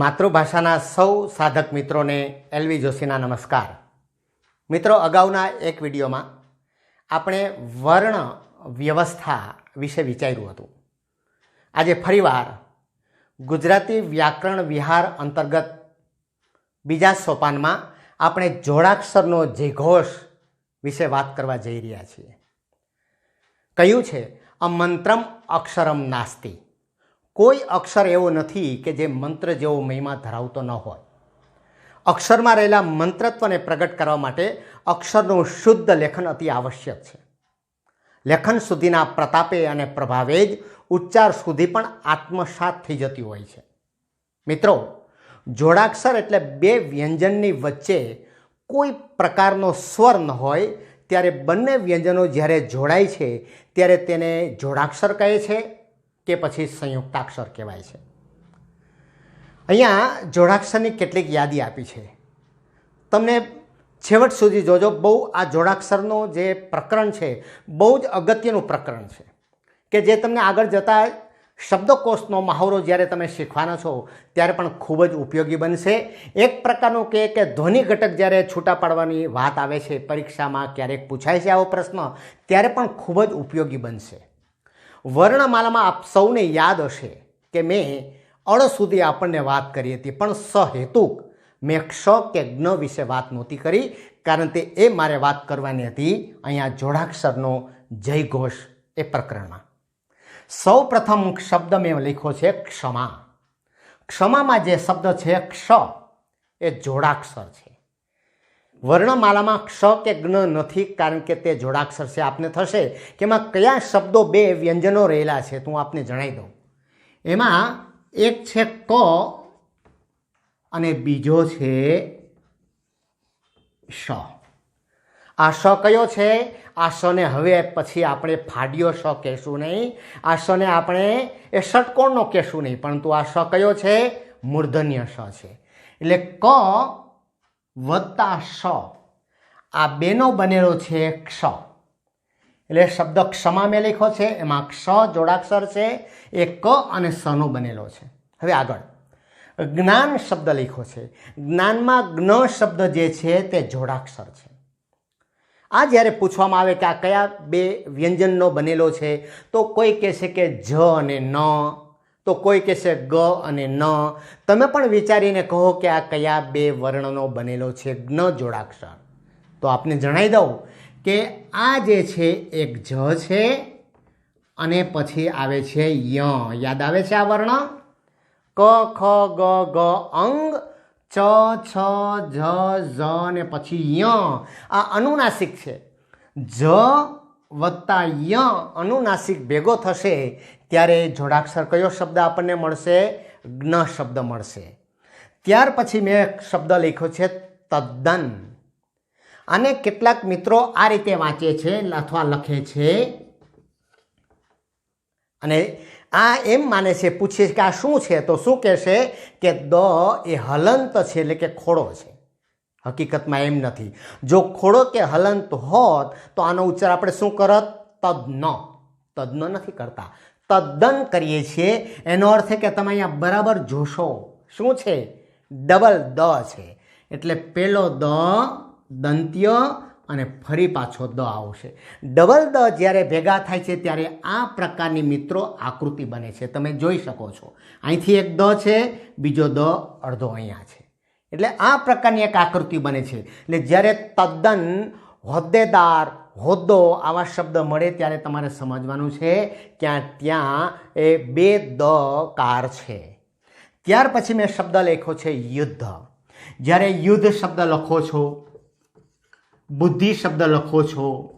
માતૃભાષાના સૌ સાધક મિત્રોને એલવી જોશીના નમસ્કાર. મિત્રો, અગાઉના એક વિડીયોમાં આપણે વર્ણ વ્યવસ્થા વિશે વિચાર્યું હતું. આજે ફરીવાર ગુજરાતી વ્યાકરણ વિહાર અંતર્ગત બીજા સોપાનમાં આપણે જોડાક્ષરનો જયઘોષ વિશે વાત કરવા જઈ રહ્યા છીએ. કહ્યું છે, અમંત્રમ અક્ષરમ નાસ્તિ. કોઈ અક્ષર એવો નથી કે જે મંત્ર જેવો મહિમા ધરાવતો ન હોય. અક્ષરમાં રહેલા મંત્રત્વને પ્રગટ કરવા માટે અક્ષરનું શુદ્ધ લેખન અતિ આવશ્યક છે. લેખન સુધીના પ્રતાપે અને પ્રભાવે જ ઉચ્ચાર સુધી પણ આત્મસાત થઈ જતી હોય છે. મિત્રો, જોડાક્ષર એટલે બે વ્યંજનની વચ્ચે કોઈ પ્રકારનો સ્વર ન હોય, ત્યારે બંને વ્યંજનો જ્યારે જોડાય છે, ત્યારે તેને જોડાક્ષર કહે છે કે પછી સંયુક્તાક્ષર કહેવાય છે. અહીંયા જોડાક્ષરની કેટલીક યાદી આપી છે. તમને છેવટ સુધી જોજો, બહુ આ જોડાક્ષરનું જે પ્રકરણ છે, બહુ જ અગત્યનું પ્રકરણ છે. કે જે તમને આગળ જતાં શબ્દકોશનો મહાવરો જ્યારે તમે શીખવાના છો, ત્યારે પણ ખૂબ જ ઉપયોગી બનશે. એક પ્રકારનું કે કે ધ્વનિ ઘટક જ્યારે છૂટા પાડવાની વાત આવે છે, પરીક્ષામાં ક્યારેક પૂછાય છે આવો પ્રશ્ન, ત્યારે પણ ખૂબ જ ઉપયોગી બનશે. વર્ણમાલામાં આપ સૌને યાદ હશે કે મેં અળ સુધી આપણને વાત કરી હતી, પણ સહેતુક મેં ક્ષ કે જ્ઞ વિશે વાત નહોતી કરી, કારણ કે એ મારે વાત કરવાની હતી અહીંયા જોડાક્ષરનો જય ઘોષ એ પ્રકરણમાં. સૌ પ્રથમ શબ્દ મેં લખ્યો છે ક્ષમા. ક્ષમામાં જે શબ્દ છે ક્ષ, એ જોડાક્ષર છે. વર્ણમાલામાં ક્ષ કે જ્ઞ નથી, કારણ કે તે જોડાક્ષર છે. આપને થશે કે એમાં કયા શબ્દો બે વ્યંજનો રહેલા છે, તો આપને જણાવી દઉં. એમાં એક છે ક અને બીજો છે શ. આ શ કયો છે? આ શને હવે પછી આપણે ફાડ્યો શ કહેશું નહીં. આ શને આપણે એ ષટકોણનો કહેશું નહીં, પરંતુ આ શ કયો છે? મૂર્ધન્ય શ છે. એટલે ક વત્તા શ આ બેનો બનેલો છે ક્ષ. એટલે શબ્દ ક્ષમા મેં લખ્યો છે, એમાં ક્ષ જોડાક્ષર છે, એ ક અને સનો બનેલો છે. હવે આગળ. જ્ઞાન શબ્દ લખ્યો છે. જ્ઞાનમાં જ્ઞ શબ્દ જે છે તે જોડાક્ષર છે. આ જ્યારે પૂછવામાં આવે કે આ કયા બે વ્યંજનનો બનેલો છે, તો કોઈ કહેશે કે જ અને ન તો કોઈ કહેશે ગ અને ન. તમે પણ વિચારીને કહો કે આ કયા બે વર્ણનો બનેલો છે? જ્ઞ જોડાક્ષર. તો આપને જણાવી દઉં કે આ જે છે એક જ છે અને પછી આવે છે ય. યાદ આવે છે આ વર્ણ? ક, ખ, ગ ગ, અંગ, ચ, છ, જ, ઝ ને પછી ય. આ અનુનાસિક છે. જ વત્તા ય અનુનાસિક ભેગો થશે, ત્યારે જોડાક્ષર કયો શબ્દ આપણને મળશે? જ્ઞ શબ્દ મળશે. ત્યાર પછી મેં એક શબ્દ લખ્યો છે, તદ્દન. અને કેટલાક મિત્રો આ રીતે વાંચે છે, અથવા લખે છે. અને આ એમ માને છે, પૂછે કે આ શું છે? તો શું કહેશે કે દ એ હલંત છે, એટલે કે ખોડો છે. હકીકતમાં એમ નથી. જો ખોડો કે હલંત હોત, તો આનો ઉચ્ચાર આપણે શું કરત? તદ્ન. તદ્ન નથી કરતા. તદ્દન કરીએ છીએ. એનો અર્થ છે કે તમે અહીંયા બરાબર જોશો. શું છે? ડબલ દ છે. એટલે પેલો દ દંત્ય અને ફરી પાછો દ આવશે. ડબલ દ જ્યારે ભેગા થાય છે, ત્યારે આ પ્રકારની મિત્રો આકૃતિ બને છે. તમે જોઈ શકો છો. અહીંથી એક દ છે, બીજો દ અડધો અહીંયા છે. એટલે આ પ્રકારની એક આકૃતિ બને છે. એટલે જ્યારે તદ્દન હોદ્દેદાર, હોદ્દો આવા શબ્દ મળે ત્યારે તમારે સમજવાનું છે ક્યાં ત્યાં એ બે દ કાર છે. ત્યાર પછી મેં શબ્દ લખ્યો છે યુદ્ધ. જ્યારે યુદ્ધ શબ્દ લખો છો, બુદ્ધિ શબ્દ લખો છો,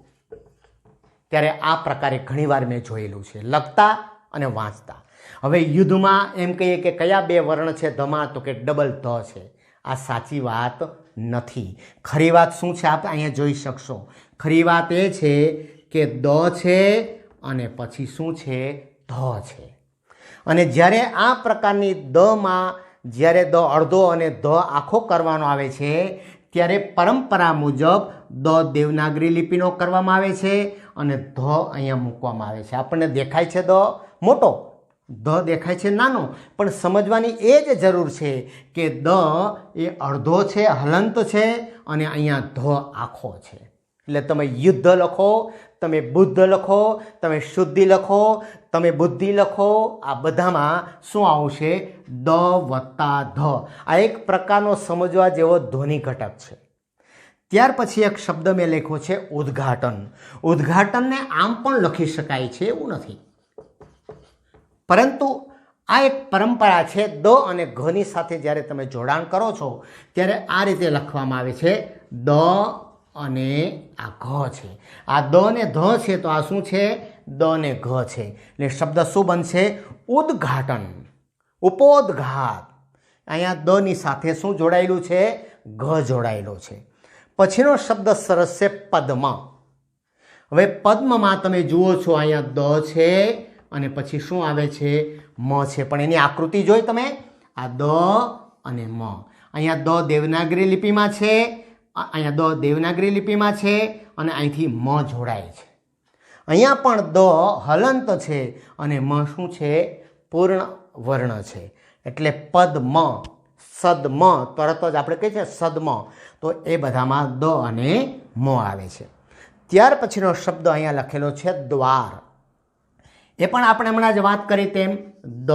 ત્યારે આ પ્રકારે ઘણીવાર મેં જોયેલું છે. લખતા અને વાંચતા. હવે યુદ્ધમાં એમ કહીએ કે કયા બે વર્ણ છે? ધમા તો કે ડબલ ધ છે. આ સાચી વાત નથી. ખરી વાત શું છે આપ અહીંયા જોઈ શકશો. ખરી વાત એ છે કે દ છે અને પછી શું છે? ધ છે. અને જ્યારે આ પ્રકારની દમાં જ્યારે દ અડધો અને ધ આખો કરવાનો આવે છે, ત્યારે પરંપરા મુજબ દ દેવનાગરી લિપિનો કરવામાં આવે છે અને ધ અહીંયા મૂકવામાં આવે છે. આપણને દેખાય છે દ? મોટો. ધ દેખાય છે નાનો, પણ સમજવાની એ જ જરૂર છે કે દ એ અડધો છે, હલંત છે અને અહીંયા ધ આખો છે. એટલે તમે યુદ્ધ લખો, તમે બુદ્ધ લખો, તમે શુદ્ધિ લખો, તમે બુદ્ધિ લખો, આ બધામાં શું આવશે? દ વત્તા ધ. આ એક પ્રકારનો સમજવા જેવો ધ્વનિ ઘટક છે. ત્યાર પછી એક શબ્દ મેં લખ્યો છે ઉદ્ઘાટન. ઉદ્ઘાટનને આમ પણ લખી શકાય છે, એવું નથી. પરંતુ આ એક પરંપરા છે, દ અને ઘની સાથે જ્યારે તમે જોડાણ કરો છો, ત્યારે આ રીતે લખવામાં આવે છે, દ અને આ ઘ છે. આ દ ને ધ છે તો આ શું છે? દ ને ઘ છે. એટલે શબ્દ શું બનશે? ઉદ્ઘાટન ઉપોદ્ઘાત અહીંયા દ ની સાથે શું જોડાયેલું છે? ઘ જોડાયેલો છે. પછીનો શબ્દ સરસ છે, પદ્મ. હવે પદ્મમાં તમે જુઓ છો, અહીંયા દ છે અને પછી શું આવે છે? મ છે. પણ એની આકૃતિ જોઈ તમે? આ દ અને મ. અહીંયા દ દેવનાગરી લિપિમાં છે અહીંયા દ દેવનાગરી લિપિમાં છે અને અહીંથી મ જોડાય છે. અહીંયા પણ દ હલંત છે અને મ શું છે? પૂર્ણ વર્ણ છે. એટલે પદ્મ સદમ તરત જ આપણે કહીએ છીએ સદમ તો એ બધામાં દ અને મ આવે છે. ત્યાર પછીનો શબ્દ અહીંયા લખેલો છે દ્વાર. એ પણ આપણે હમણાં જ વાત કરી તેમ દ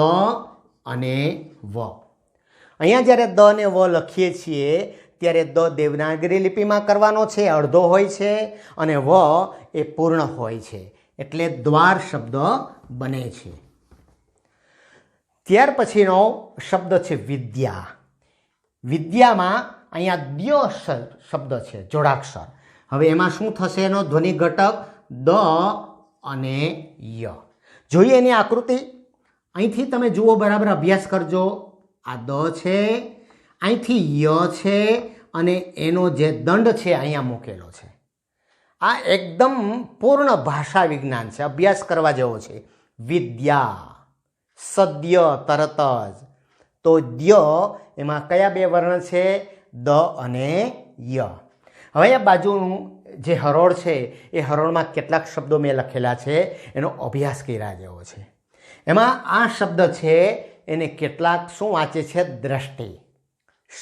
અને વ. અહીંયા જ્યારે દ ને વ લખીએ છીએ, ત્યારે દ દેવનાગરી લિપિમાં કરવાનો છે, અડધો હોય છે, અને વ એ પૂર્ણ હોય છે. એટલે દ્વાર શબ્દ બને છે. ત્યાર પછીનો શબ્દ છે વિદ્યા. વિદ્યામાં અહીંયા દ્ય શબ્દ છે, જોડાક્ષર. હવે એમાં શું થશે એનો ધ્વનિ ઘટક દ અને ય. જોઈએ એની આકૃતિ. અહીંથી તમે જુઓ, બરાબર, અભ્યાસ કરજો. આ દ છે, અહીંથી ય છે, અને એનો જે દંડ છે, અહીંયા મૂકેલો છે. આ એકદમ પૂર્ણ ભાષા વિજ્ઞાન છે. અભ્યાસ કરવા જેવો છે. વિદ્યા, સદ્ય, તરત જ. તો દ્ય એમાં કયા બે વર્ણ છે? દ અને ય. હવે આ બાજુનું જે હરોળ છે, એ હરોળમાં કેટલાક શબ્દો મેં લખેલા છે, એનો અભ્યાસ કર્યા જેવો છે. એમાં આ શબ્દ છે, એને કેટલાક શું વાંચે છે? દ્રષ્ટિ.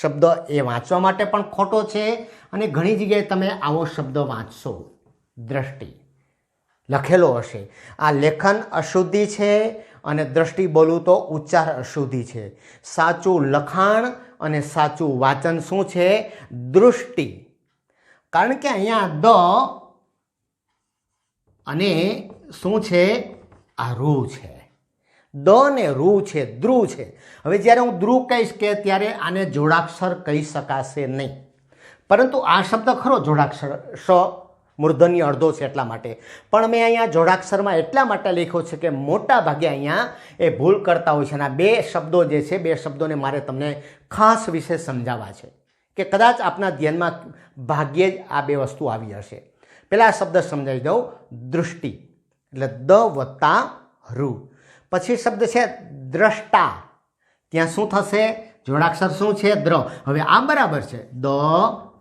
શબ્દ એ વાંચવા માટે પણ ખોટો છે અને ઘણી જગ્યાએ તમે આવો શબ્દ વાંચશો. દ્રષ્ટિ. લખેલો હશે. આ લેખન અશુદ્ધિ છે અને દ્રષ્ટિ બોલું તો ઉચ્ચાર અશુદ્ધિ છે. સાચું લખાણ અને સાચું વાંચન શું છે? દૃષ્ટિ કારણ કે અહીંયા દ અને શું છે? આ રૂ છે. દ ને રૂ છે ધ્રુવ છે. હવે જ્યારે હું ધ્રુવ કહીશ કે ત્યારે આને જોડાક્ષર કહી શકાશે નહીં. પરંતુ આ શબ્દ ખરો જોડાક્ષર, સ, મૂર્ધન્ય અડધો છે એટલા માટે. પણ મેં અહીંયા જોડાક્ષરમાં એટલા માટે લખ્યો છે કે મોટા ભાગે અહીંયા એ ભૂલ કરતા હોય છે અને આ બે શબ્દો જે છે, બે શબ્દોને મારે તમને ખાસ વિશે સમજાવવા છે. કે કદાચ આપના ધ્યાનમાં ભાગ્યે જ આ બે વસ્તુ આવી હશે. પહેલાં આ શબ્દ સમજાવી દઉં. દૃષ્ટિ, એટલે દ વત્તા રૂ. પછી શબ્દ છે દ્રષ્ટા. ત્યાં શું થશે? જોડાક્ષર શું છે? દ્ર. હવે આ બરાબર છે. દ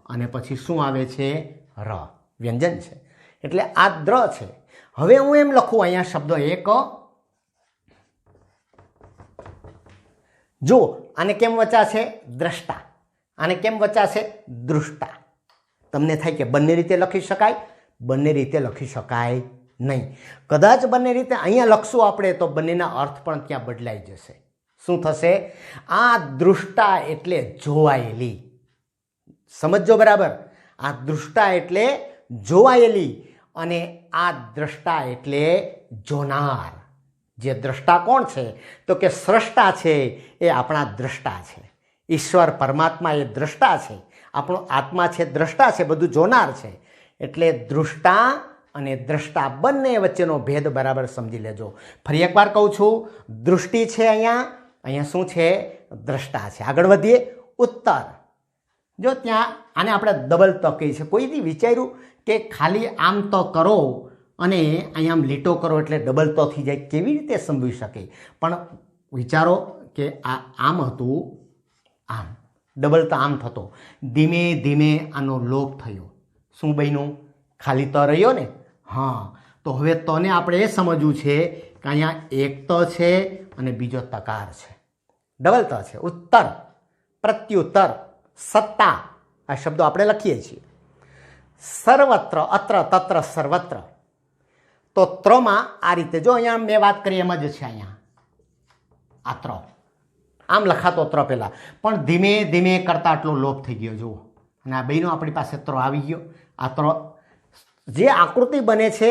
અને પછી શું આવે છે? ર. વ્યંજન છે. એટલે આ દ્ર છે. હવે હું એમ લખું અહીંયા શબ્દ એક. જુઓ આને કેમ વચાશે દ્રષ્ટા. આને કેમ વચાશે? દૃષ્ટા. તમને થાય કે બંને રીતે લખી શકાય? બંને રીતે લખી શકાય નહીં. કદાચ બંને રીતે અહીંયા લખશું આપણે, તો બંનેના અર્થ પણ ત્યાં બદલાઈ જશે. શું થશે? આ દૃષ્ટા એટલે જોવાયેલી. સમજો બરાબર? આ દૃષ્ટા એટલે જોવાયેલી અને આ દ્રષ્ટા એટલે જોનાર. જે દ્રષ્ટા કોણ છે? તો કે સ્રષ્ટા છે, એ આપણા દ્રષ્ટા છે. ઈશ્વર પરમાત્મા એ દ્રષ્ટા છે, આપણો આત્મા છે, દ્રષ્ટા છે, બધું જોનાર છે. એટલે દૃષ્ટા અને દ્રષ્ટા બંને વચ્ચેનો ભેદ બરાબર સમજી લેજો. ફરી એકવાર કહું છું, દૃષ્ટિ છે અહીંયા અહીંયા શું છે? દ્રષ્ટા છે. આગળ વધીએ, ઉત્તર. જો ત્યાં, આને આપણે ડબલ ત કહીએ છીએ. કોઈ વિચાર્યું કે ખાલી આમ તો કરો અને અહીંયા આમ લીટો કરો એટલે ડબલ તો થઈ જાય, કેવી રીતે સમજી શકે? પણ વિચારો કે આ આમ હતું આમ. ડબલ તો આમ થતો. ધીમે ધીમે આનો લોપ થયો. શું બન્યું? ખાલી ત રહ્યો ને? હા. તો હવે તને આપણે એ સમજવું છે કે અહીંયા એક ત છે અને બીજો તકાર છે. ડબલ ત છે. ઉત્તર. પ્રત્યુત્તર. સત્તા. આ શબ્દો આપણે લખીએ છીએ. સર્વત્ર, અત્ર, તત્ર, સર્વત્ર. તો ત્રમાં આ રીતે જો અહીંયા મેં વાત કરી, એમ જ છે અહીંયા. આ ત્ર. આમ લખાતો ત્ર પહેલાં પણ ધીમે ધીમે કરતાં આટલો લોપ થઈ ગયો, જુઓ. અને આ બહેનો આપણી પાસે ત્ર આવી ગયો. આ ત્ર જે આકૃતિ બને છે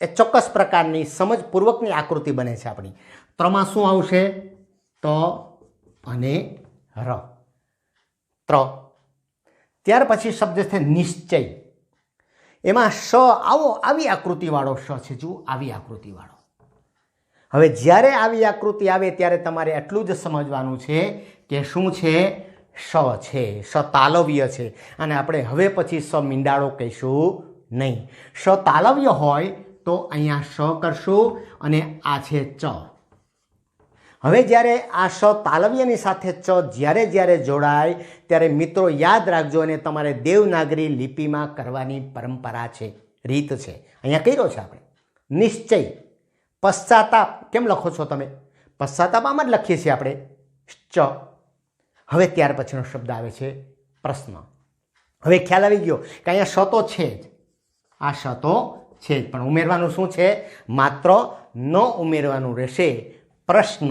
એ ચોક્કસ પ્રકારની સમજપૂર્વકની આકૃતિ બને છે આપણી. ત્રમાં શું આવશે? ત અને ર. ત્ર. ત્યાર પછી શબ્દ છે નિશ્ચય. એમાં શ આવો, આવી આકૃતિવાળો શ છે, જુઓ, આવી આકૃતિવાળો. હવે જ્યારે આવી આકૃતિ આવે ત્યારે તમારે એટલું જ સમજવાનું છે કે શું છે? સ છે. સ તાલવ્ય છે. અને આપણે હવે પછી સ મીંડાળો કહીશું નહીં. સ તાલવ્ય હોય તો અહીંયા સ કરશું અને આ છે ચ. હવે જ્યારે આ સ તાલવ્યની સાથે ચ જ્યારે જ્યારે જોડાય, ત્યારે મિત્રો યાદ રાખજો અને તમારે દેવનાગરી લિપિમાં કરવાની પરંપરા છે, રીત છે. અહીંયા કર્યો છે આપણે. નિશ્ચય. પશ્ચાતાપ. કેમ લખો છો તમે? પશ્ચાતાપ આમ જ લખીએ છીએ આપણે. ચ. હવે ત્યાર પછીનો શબ્દ આવે છે પ્રશ્ન. હવે ખ્યાલ આવી ગયો કે અહીંયા શ તો છે જ. આ શ તો છે જ. પણ ઉમેરવાનું શું છે? માત્ર ન ઉમેરવાનું રહેશે પ્રશ્ન.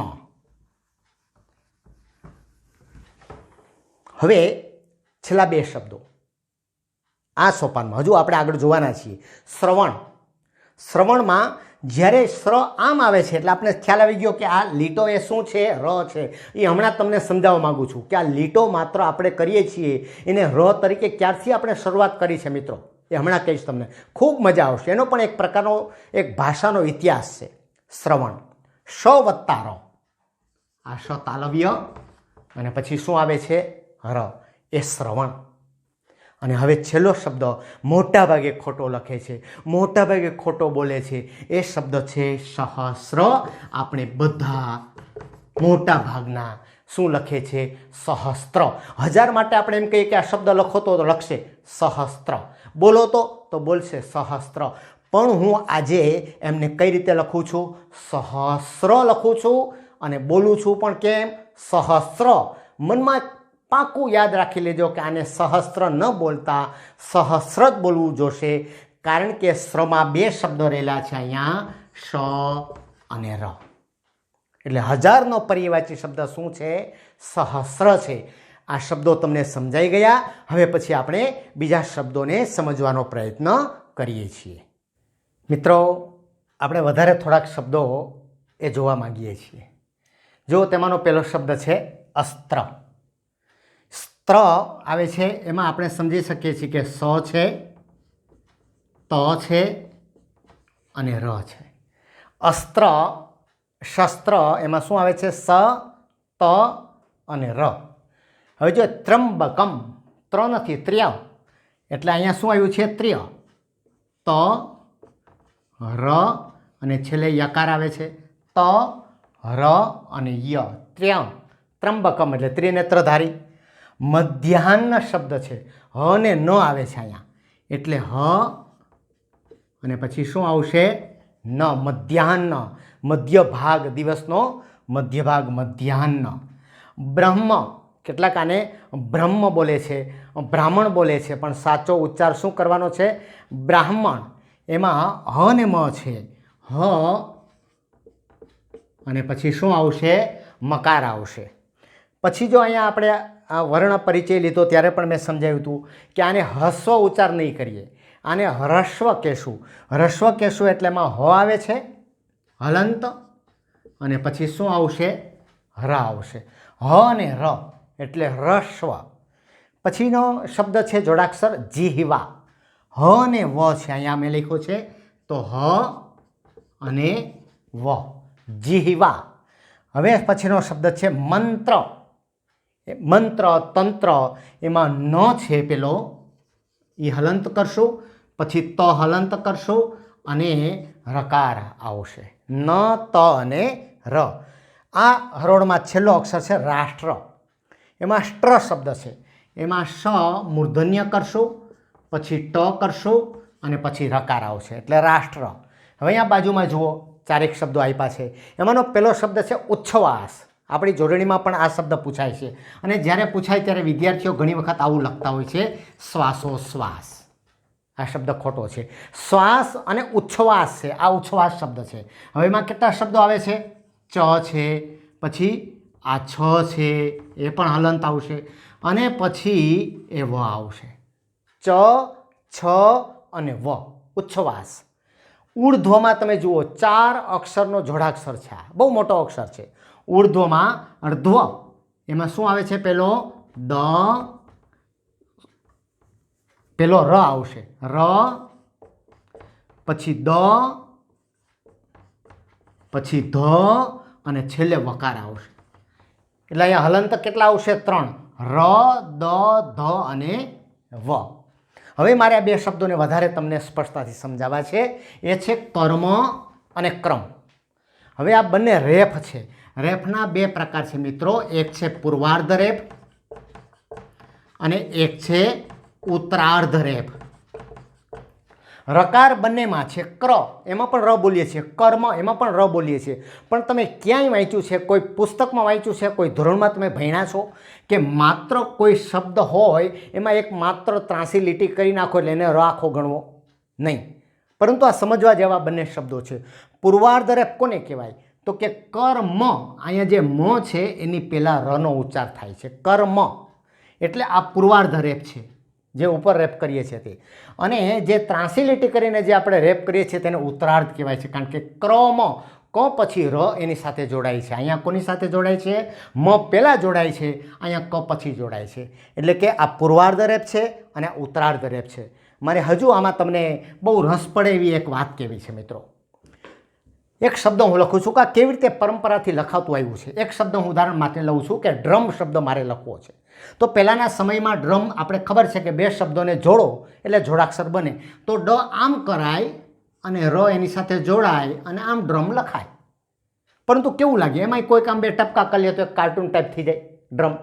હવે છેલ્લા બે શબ્દો. આ સોપાનમાં. હજુ આપણે આગળ જોવાના છીએ. શ્રવણ. શ્રવણમાં જ્યારે શ્ર આમ આવે છે, એટલે આપણે ખ્યાલ આવી ગયો કે આ લીટો એ શું છે? ર છે. એ હમણાં તમને સમજાવવા માગું છું કે આ લીટો માત્ર આપણે કરીએ છીએ, એને ર તરીકે ક્યારથી આપણે શરૂઆત કરી છે મિત્રો? એ હમણાં કહીશ તમને. ખૂબ મજા આવશે. એનો પણ એક પ્રકારનો એક ભાષાનો ઇતિહાસ છે. શ્રવણ. શ વત્તા ર. આ શ તાલવ્ય. અને પછી શું આવે છે? ર. એ શ્રવણ. અને હવે છેલ્લો શબ્દ મોટા ભાગે ખોટો લખે છે. મોટા ભાગે ખોટો બોલે છે. એ શબ્દ છે સહસ્ર. આપણે બધા મોટા ભાગના શું લખે છે? સહસ્ત્ર. હજાર માટે આપણે એમ કહીએ કે આ શબ્દ લખો તો લખશે સહસ્ત્ર. બોલો તો તો બોલશે સહસ્ત્ર. પણ હું આજે એમને કઈ રીતે લખું છું? સહસ્ર લખું છું અને બોલું છું પણ કેમ? સહસ્ત્ર મનમાં પાકું યાદ રાખી લેજો કે આને સહસ્ત્ર ન બોલતા, સહસ્ર જ બોલવું જોશે. કારણ કે શ્રમાં બે શબ્દો રહેલા છે અહીંયા, શ અને ર. એટલે હજારનો પરિવાચી શબ્દ શું છે? સહસ્ર છે. આ શબ્દો તમને સમજાઈ ગયા. હવે પછી આપણે બીજા શબ્દોને સમજવાનો પ્રયત્ન કરીએ છીએ. મિત્રો, આપણે વધારે થોડાક શબ્દો એ જોવા માગીએ છીએ. જો તેમાંનો પહેલો શબ્દ છે અસ્ત્ર. સ્ત્ર આવે છે, એમાં આપણે સમજી શકીએ છીએ કે સ છે, ત છે અને ર છે. અસ્ત્ર, શસ્ત્ર, એમાં શું આવે છે? સ, ત અને ર. હવે જો ત્રંબકમ ત્ર નથી ત્ર્ય એટલે અહીંયા શું આવ્યું છે? ત્ર્ય. ત, ર અને છેલ્લે યકાર આવે છે. ત, ર અને ય. ત્ર્યમ ત્રંબકમ એટલે ત્રિનેત્રધારી. મધ્યાહન શબ્દ છે. હ ને ન આવે છે અહીંયા. એટલે હ અને પછી શું આવશે? ન, મધ્યાહન. મધ્ય ભાગ દિવસનો મધ્ય ભાગ મધ્યાહન. બ્રહ્મ. કેટલાક આને બ્રહ્મ બોલે છે. બ્રાહ્મણ બોલે છે. પણ સાચો ઉચ્ચાર શું કરવાનો છે? બ્રાહ્મણ. એમાં હ ને મ છે. હ અને પછી શું આવશે? મકાર આવશે. પછી જો અહીંયા આપણે આ વર્ણ પરિચય લીધો, ત્યારે પણ મેં સમજાવ્યું હતું કે આને હસ્વ ઉચ્ચાર નહીં કરીએ. આને હ્રસ્વ કહેશું. હ્રસ્વ કહેશું એટલે એમાં હ આવે છે, હલંત, અને પછી શું આવશે? ર આવશે. હ અને ર એટલે હ્રસ્વ. પછીનો શબ્દ છે જોડાક્ષર જીહવા. હ અને વ છે, અહીંયા મેં લખ્યો છે. તો હ અને વ. જીહવા. હવે પછીનો શબ્દ છે મંત્ર. મંત્ર, તંત્ર એમાં ન છે પેલો એ હલંત કરશો, પછી ત હલંત કરશો અને રકાર આવશે. ન, ત અને ર. આ હરોળમાં છેલ્લો અક્ષર છે રાષ્ટ્ર. એમાં સ્ટ્ર શબ્દ છે. એમાં સ મૂર્ધન્ય કરશું, પછી ટ કરશું અને પછી રકાર આવશે. એટલે રાષ્ટ્ર. હવે અહીંયા બાજુમાં જુઓ, ચારેક શબ્દો આપ્યા છે. એમાંનો પહેલો શબ્દ છે ઉચ્છ્વાસ. આપણી જોડણીમાં પણ આ શબ્દ પૂછાય છે. અને જ્યારે પૂછાય ત્યારે વિદ્યાર્થીઓ ઘણી વખત આવું લખતા હોય છે, શ્વાસોશ્વાસ. આ શબ્દ ખોટો છે. શ્વાસ અને ઉચ્છવાસ છે. આ ઉચ્છવાસ શબ્દ છે. હવે એમાં કેટલા શબ્દો આવે છે? ચ છે, પછી આ છ છે, એ પણ હલંત આવશે. અને પછી એ વ આવશે. ચ, છ અને વ. ઉચ્છવાસ. ઉર્ધ્વમાં તમે જુઓ, ચાર અક્ષરનો જોડાક્ષર છે આ. બહુ મોટો અક્ષર છે. ઉર્ધ્વમાં અર્ધ્વ. એમાં શું આવે છે પેલો? દ પેલો ર આવશે. ર, પછી દ, પછી ધ, અને છેલ્લે વકાર આવશે. એટલે અહીંયા હલંત કેટલા આવશે? ત્રણ. ર, દ, ધ અને વ. હવે મારે આ બે શબ્દોને વધારે તમને સ્પષ્ટતાથી સમજાવવા છે. એ છે કર્મ અને ક્રમ. હવે આ બંને રેફ છે. રેફના બે પ્રકાર છે મિત્રો. એક છે પૂર્વાર્ધ રેફ અને એક છે ઉત્તરાર્ધ રેફ. રકાર બંનેમાં છે ક્ર એમાં પણ ર બોલીએ છીએ. કર્મ એમાં પણ ર બોલીએ છીએ. પણ તમે ક્યાંય વાંચ્યું છે, કોઈ પુસ્તકમાં વાંચ્યું છે, કોઈ ધોરણમાં તમે ભણ્યા છો કે માત્ર કોઈ શબ્દ હોય એમાં એક માત્ર ત્રાસી લીટી કરી નાખો એટલે એને ર આખો ગણવો? નહીં. પરંતુ આ સમજવા જેવા બંને શબ્દો છે. પૂર્વાર્ધ રેપ કોને કહેવાય? તો કે કર્મ, અહીંયા જે મ છે, એની પહેલાં રનો ઉચ્ચાર થાય છે. કર્મ. એટલે આ પૂર્વાર્ધ રેપ છે, જે ઉપર રેપ કરીએ છીએ તે. અને જે ત્રાસી કરીને જે આપણે રેપ કરીએ છીએ તેને ઉત્તરાર્ધ કહેવાય છે, કારણ કે ક્રમ, ક પછી ર એની સાથે જોડાય છે. અહીંયા કોની સાથે જોડાય છે? મ પહેલાં જોડાય છે, અહીંયા ક પછી જોડાય છે. એટલે કે આ પૂર્વાર્ધ રેપ છે અને ઉત્તરાર્ધ રેપ છે. મારે હજુ આમાં તમને બહુ રસ પડે એવી એક વાત કહેવી છે, મિત્રો. એક શબ્દ હું લખું છું કે કેવી રીતે પરંપરાથી લખાતું આવ્યું છે? એક શબ્દ હું ઉદાહરણ માટે લઉં છું કે ડ્રમ શબ્દ મારે લખવો છે. તો પહેલાંના સમયમાં ડ્રમ આપણે ખબર છે કે બે શબ્દોને જોડો એટલે જોડાક્ષર બને. તો ડ આમ કરાય અને ર એની સાથે જોડાય અને આમ ડ્રમ લખાય. પરંતુ કેવું લાગે? એમાંય કોઈક આમ બે ટપકા કરી લે તો એક કાર્ટૂન ટાઈપ થઈ જાય, ડ્રમ.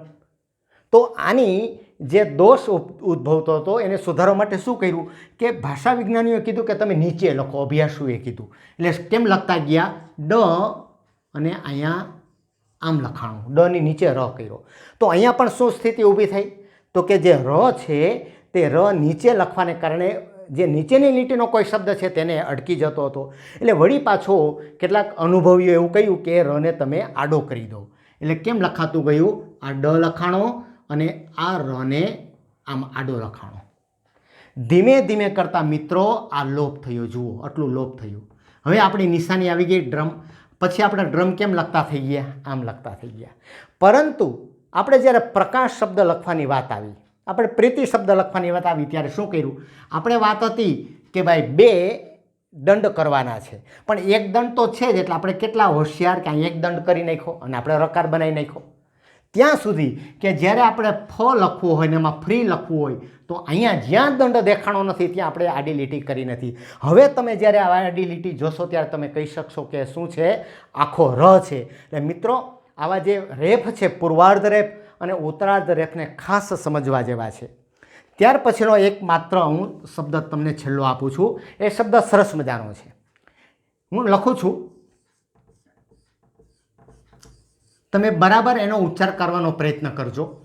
તો આની જે દોષ ઉદ્ભવતો હતો એને સુધારવા માટે શું કર્યું? કે ભાષા વિજ્ઞાનીઓએ કીધું કે તમે નીચે લખો, અભ્યાસુએ કીધું. એટલે કેમ લખતા ગયા? ડ અને અહીંયા આમ લખાણું. ડની નીચે ર કર્યો. તો અહીંયા પણ શું સ્થિતિ ઊભી થઈ? તો કે જે ર છે, તે ર નીચે લખવાને કારણે જે નીચેની લીટીનો કોઈ શબ્દ છે તેને અટકી જતો હતો. એટલે વળી પાછો કેટલાક અનુભવીઓ એવું કહ્યું કે રને તમે આડો કરી દો. એટલે કેમ લખાતું ગયું? આ ડ લખાણો અને આ રને આમ આડો લખાણો ધીમે ધીમે કરતા મિત્રો આ લોપ થયો, જુઓ, આટલું લોપ થયું. હવે આપણી નિશાની આવી ગઈ ડ્રમ. પછી આપણે ડ્રમ કેમ લખતા થઈ ગયા? આમ લખતા થઈ ગયા. પરંતુ આપણે જ્યારે પ્રકાશ શબ્દ લખવાની વાત આવી, આપણે પ્રીતિ શબ્દ લખવાની વાત આવી, ત્યારે શું કર્યું? આપણે વાત હતી કે ભાઈ બે દંડ કરવાના છે. પણ એક દંડ તો છે જ, એટલે આપણે કેટલા હોશિયાર કે અહીં એક દંડ કરી નાખ્યો અને આપણે રકાર બનાવી નાખ્યો. ત્યાં સુધી કે જ્યારે આપણે ફ લખવું હોય ને એમાં ફ્રી લખવું હોય, તો અહીંયા જ્યાં દંડ દેખાણો નથી, ત્યાં આપણે આડી લીટી કરી નથી. હવે તમે જ્યારે આ આડી લીટી જોશો, ત્યારે તમે કહી શકશો કે શું છે? આખો ર છે. એટલે મિત્રો, આવા જે રેફ છે, પૂર્વાર્ધ રેફ અને ઉત્તરાર્ધ રેફને ખાસ સમજવા જેવા છે. ત્યાર પછીનો એક માત્ર હું શબ્દ તમને છેલ્લો આપું છું. એ શબ્દ સરસ મજાનો છે. હું લખું છું. તમે બરાબર એનો ઉચ્ચાર કરવાનો પ્રયત્ન કરજો.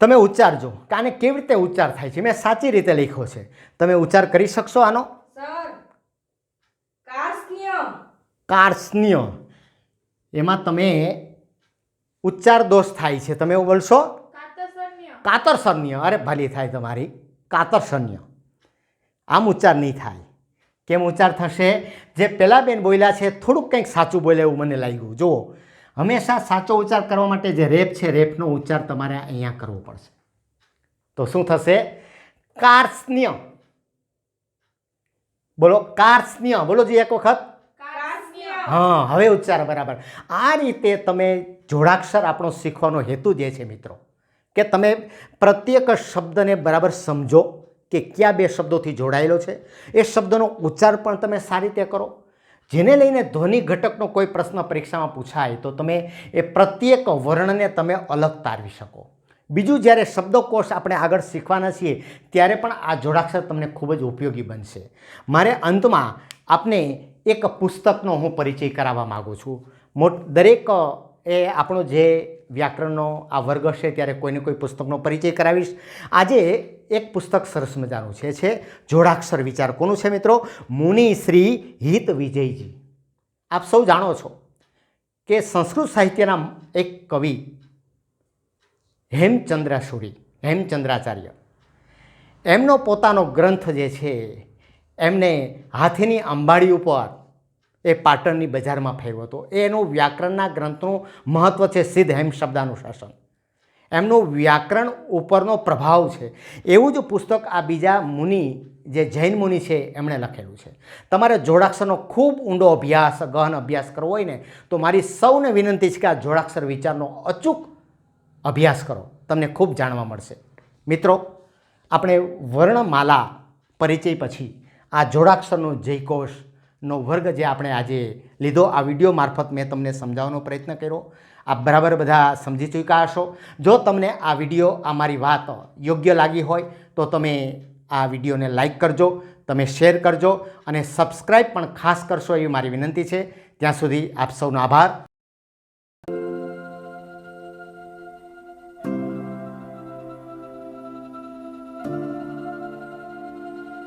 તમે ઉચ્ચારજો. કે આને કેવી રીતે ઉચ્ચાર થાય છે? મેં સાચી રીતે લખ્યો છે. તમે ઉચ્ચાર કરી શકશો આનો? કાર્સ્ન્ય એમાં તમે ઉચ્ચાર દોષ થાય છે. તમે એવું બોલશો? કાતરસન્ય અરે ભલી થાય તમારી. કાતરસન્ય આમ ઉચ્ચાર નહીં થાય. કેમ ઉચ્ચાર થશે? જે પહેલાં બેન બોલ્યા છે થોડુંક કંઈક સાચું બોલે એવું મને લાગ્યું. જુઓ હંમેશા સાચો ઉચ્ચાર કરવા માટે જે રેપ છે રેપનો ઉચ્ચાર તમારે અહીંયા કરવો પડશે. તો શું થશે? કાર્સ્ન્ય. બોલો કાર્સ્ન્ય. બોલો જી એક વખત. હા હવે ઉચ્ચાર બરાબર. આ રીતે તમે જોડાક્ષર આપણો શીખવાનો હેતુ જે છે મિત્રો કે તમે પ્રત્યેક શબ્દને બરાબર સમજો. કે કયા બે શબ્દોથી જોડાયેલો છે? એ શબ્દનો ઉચ્ચાર પણ તમે સારી રીતે કરો. જેને લઈને ધ્વનિ ઘટકનો કોઈ પ્રશ્ન પરીક્ષામાં પૂછાય, તો તમે એ પ્રત્યેક વર્ણને તમે અલગ તારવી શકો. બીજું, જ્યારે શબ્દકોશ આપણે આગળ શીખવાના છીએ, ત્યારે પણ આ જોડાક્ષર તમને ખૂબ જ ઉપયોગી બનશે. મારે અંતમાં આપને એક પુસ્તકનો હું પરિચય કરાવવા માગું છું. મોટ, દરેક, એ આપણો જે વ્યાકરણનો આ વર્ગ હશે ત્યારે કોઈને કોઈ પુસ્તકનો પરિચય કરાવીશ. આજે એક પુસ્તક સરસ મજાનું છે છે જોડાક્ષર વિચાર. કોનું છે મિત્રો? મુનિ શ્રી હિત વિજયજી. આપ સૌ જાણો છો કે સંસ્કૃત સાહિત્યના એક કવિ હેમચંદ્રાસુરી, હેમચંદ્રાચાર્ય. એમનો પોતાનો ગ્રંથ જે છે, એમને હાથીની અંબાડી ઉપર એ પાટણની બજારમાં ફેરવ્યો હતો. એનું વ્યાકરણના ગ્રંથનું મહત્ત્વ છે સિદ્ધ હેમ શબ્દાનુશાસન. એમનું વ્યાકરણ ઉપરનો પ્રભાવ છે. એવું જ પુસ્તક આ બીજા મુનિ, જે જૈન મુનિ છે, એમણે લખેલું છે. તમારે જોડાક્ષરનો ખૂબ ઊંડો અભ્યાસ, ગહન અભ્યાસ કરવો હોય ને, તો મારી સૌને વિનંતી છે કે આ જોડાક્ષર વિચારનો અચૂક અભ્યાસ કરો. તમને ખૂબ જાણવા મળશે. મિત્રો, આપણે વર્ણમાલા પરિચય પછી આ જોડાક્ષરનો જયકોષનો વર્ગ જે આપણે આજે લીધો, આ વીડિયો મારફત મેં તમને સમજાવવાનો પ્રયત્ન કર્યો. આપ બરાબર બધા સમજી ચૂક્યા હશો. જો તમને આ વીડિયો, આ મારી વાત યોગ્ય લાગી હોય, તો તમે આ વિડીયોને લાઈક કરજો, તમે શેર કરજો અને સબસ્ક્રાઈબ પણ ખાસ કરશો એવી મારી વિનંતી છે. ત્યાં સુધી આપ સૌનો આભાર.